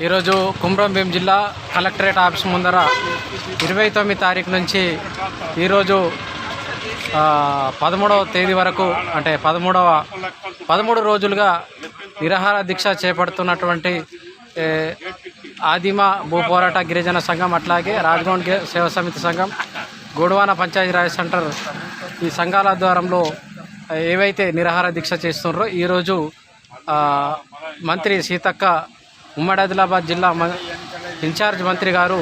ఈరోజు కుమ్రంభీం జిల్లా collectorate office ముందర ఇరవై తొమ్మిది తారీఖు నుంచి ఈరోజు పదమూడవ తేదీ వరకు అంటే పదమూడవ పదమూడు రోజులుగా నిరాహార దీక్ష చేపడుతున్నటువంటి ఆదిమ భూపోరాట గిరిజన సంఘం అట్లాగే రాజ్గౌండ్ గే- సేవా సమితి సంఘం గోడవాన పంచాయతీరాజ్ సెంటర్ ఈ సంఘాల ఆధ్వర్యంలో ఏవైతే నిరాహార దీక్ష చేస్తున్నారో ఈరోజు మంత్రి సీతక్క ఉమ్మడి ఆదిలాబాద్ జిల్లా మ- ఇన్ఛార్జ్ మంత్రి గారు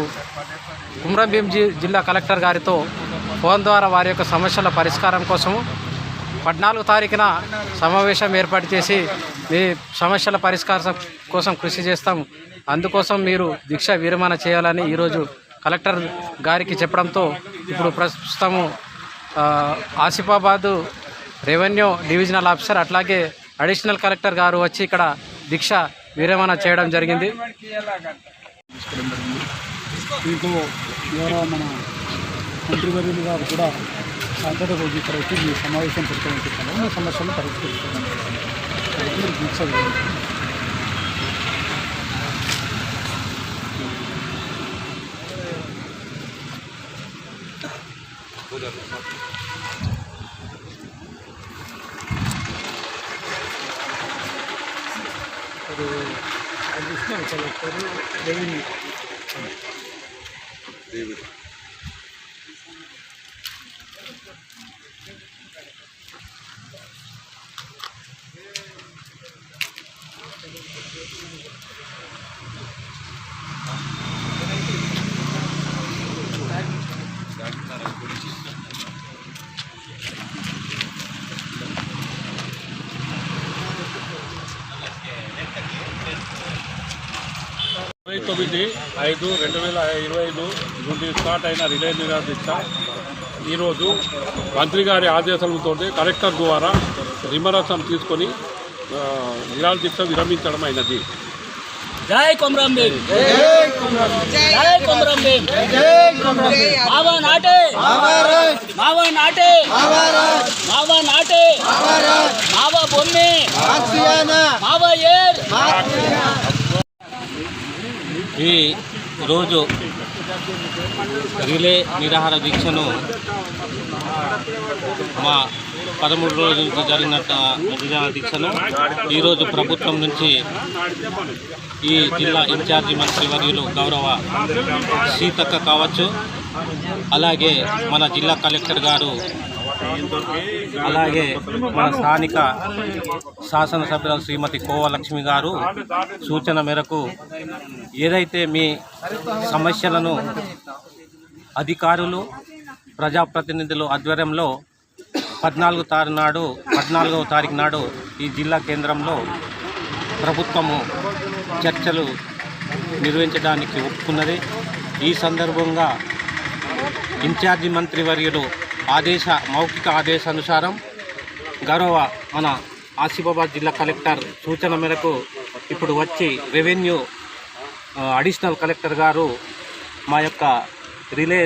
కుమ్రంభీం జి జిల్లా కలెక్టర్ గారితో ఫోన్ ద్వారా వారి యొక్క సమస్యల పరిష్కారం కోసము పద్నాలుగు తారీఖున సమావేశం ఏర్పాటు చేసి మీ సమస్యల పరిష్కారం కోసం కృషి చేస్తాం. అందుకోసం మీరు దీక్ష విరమణ చేయాలని ఈరోజు కలెక్టర్ గారికి చెప్పడంతో ఇప్పుడు ప్రస్తుతము ఆసిఫాబాదు రెవెన్యూ డివిజనల్ ఆఫీసర్ అట్లాగే అడిషనల్ కలెక్టర్ గారు వచ్చి ఇక్కడ దీక్ష విరమణ చేయడం జరిగింది? దీంతో గౌరవ మన మంత్రివర్యులు గారు కూడా సాయంత్రం రోజు ఇక్కడ వచ్చి మీ సమావేశం పెట్టుకోమని చెప్పాను మీ సమస్యలను పరిష్కరిస్తామని కాబట్టి మీరు దీక్ష చేయండి. ఇప్పుడు అడిషనల్ కలెక్టర్ రెవెన్యూ ఇరవై తొమ్మిది ఐదు రెండు వేల ఇరవై ఐదు నుండి స్టార్ట్ అయిన రిలే నిరాదీక్ష ఈరోజు మంత్రి గారి ఆదేశాలతో కలెక్టర్ ద్వారా రిమరసం తీసుకొని నిరాదీక్ష విరమించడం అయినది. జై కొమరం భీం జై కొమరం భీం మావా నాటే. మావా నాటే. మావా నాటే. మావా బొమ్మి మావా ఏర్ ఈ రోజు రిలే నిరాహార దీక్షను మా పదమూడు రోజుల నుంచి జరిగిన నిరాహార దీక్షను ఈరోజు ప్రభుత్వం నుంచి ఈ జిల్లా ఇన్ఛార్జి మంత్రి వర్యులు గౌరవ సీతక్క కావచ్చు అలాగే మన జిల్లా కలెక్టర్ గారు అలాగే మన స్థానిక శాసనసభ్యురాలు శ్రీమతి కోవలక్ష్మి గారు సూచన మేరకు ఏదైతే మీ సమస్యలను అధికారులు ప్రజాప్రతినిధులు ఆధ్వర్యంలో పద్నాలుగు తారీఖు నాడు పద్నాలుగవ తారీఖు నాడు ఈ జిల్లా కేంద్రంలో ప్రభుత్వము చర్చలు నిర్వహించడానికి ఒప్పుకున్నది. ఈ సందర్భంగా ఇన్ఛార్జి మంత్రివర్యులు ఆదేశ మౌఖిక ఆదేశానుసారం గౌరవ మన ఆసిఫాబాద్ జిల్లా కలెక్టర్ సూచన మేరకు ఇప్పుడు వచ్చి రెవెన్యూ అడిషనల్ కలెక్టర్ గారు మా యొక్క రిలే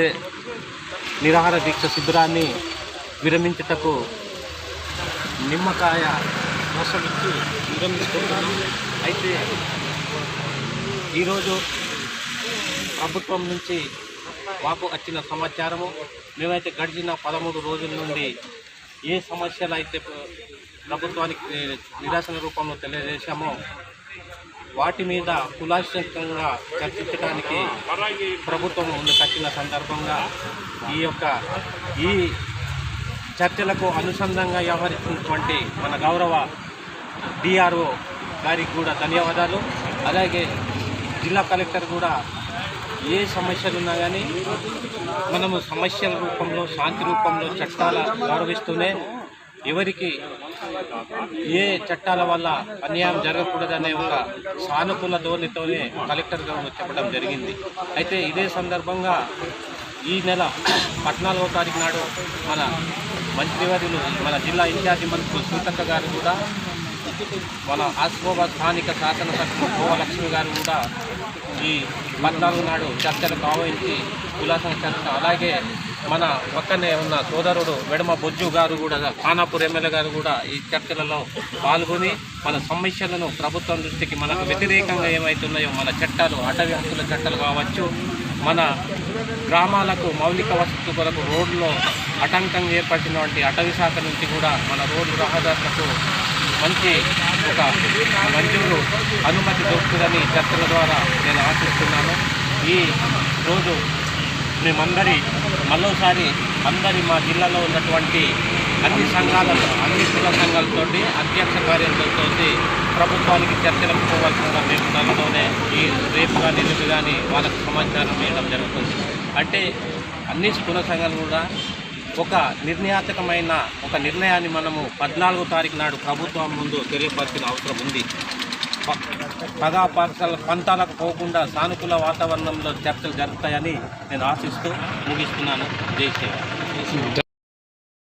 నిరాహార దీక్ష శిబిరాన్ని విరమించుటకు నిమ్మకాయ రసం ఇచ్చి అయితే ఈరోజు ప్రభుత్వం నుంచి మాకు వచ్చిన సమాచారము. మేమైతే గడిచిన పదమూడు రోజుల నుండి ఏ సమస్యలు అయితే ప్రభుత్వానికి నిరాశన రూపంలో తెలియజేశామో వాటి మీద కులాశంకంగా చర్చించడానికి ప్రభుత్వం ముందుకొచ్చిన సందర్భంగా ఈ యొక్క ఈ చర్చలకు అనుసంధానంగా వ్యవహరిస్తున్నటువంటి మన గౌరవ డిఆర్ఓ గారికి కూడా ధన్యవాదాలు. అలాగే జిల్లా కలెక్టర్ కూడా ఏ సమస్యలు ఉన్నా కానీ మనము సమస్యల రూపంలో శాంతి రూపంలో చట్టాల గౌరవిస్తూనే ఎవరికి ఏ చట్టాల వల్ల అన్యాయం జరగకూడదనే ఒక సానుకూల ధోరణితోనే కలెక్టర్ గారు చెప్పడం జరిగింది. అయితే ఇదే సందర్భంగా ఈ నెల పద్నాలుగో తారీఖు నాడు మన మంత్రివర్యులు మన జిల్లా ఇన్ఛార్జి మంత్రులు సీతక్క గారు కూడా మన ఆసిఫాబాద్ స్థానిక శాసనసభ్యులు గోవలక్ష్మి గారు కూడా ఈ పద్నాలుగు నాడు చర్చలకు ఆహ్వానించి ఉల్లాసం చర్చ అలాగే మన పక్కనే ఉన్న సోదరుడు వెడమ బొజ్జు గారు కూడా ఖానాపూర్ ఎమ్మెల్యే గారు కూడా ఈ చర్చలలో పాల్గొని మన సమస్యలను ప్రభుత్వం దృష్టికి మనకు వ్యతిరేకంగా ఏమైతున్నాయో మన చట్టాలు అటవీ హక్కుల చట్టాలు కావచ్చు మన గ్రామాలకు మౌలిక వసతుల కొరకు రోడ్లో ఆటంకంగా ఏర్పడినటువంటి అటవీ శాఖ నుంచి కూడా మన రోడ్డు రహదారులకు మంచి ఒక మంజూరు అనుమతి దొరుకుతుందని చర్చల ద్వారా నేను ఆశిస్తున్నాను. ఈ రోజు మేమందరి మరోసారి అందరి మా జిల్లాలో ఉన్నటువంటి అన్ని సంఘాలతో అన్ని కుల సంఘాలతోటి అధ్యక్ష కార్యాలయంతో ప్రభుత్వానికి చర్చలకు పోవాల్సిందిగా మేము నెలలోనే ఈ రేపు కానీ ఎల్లుండి కానీ వాళ్ళకు సమాచారం ఇవ్వడం జరుగుతుంది. అంటే అన్ని కుల సంఘాలు కూడా ఒక నిర్ణయాత్మకమైన ఒక నిర్ణయాన్ని మనము పద్నాలుగో తారీఖు నాడు ప్రభుత్వం ముందు తెలియపరిచిన అవసరం ఉంది. పగా పాఠశాల పంతాలకు పోకుండా సానుకూల వాతావరణంలో చర్చలు జరుగుతాయని నేను ఆశిస్తూ ముగిస్తున్నాను. జై శ్రీరామ్.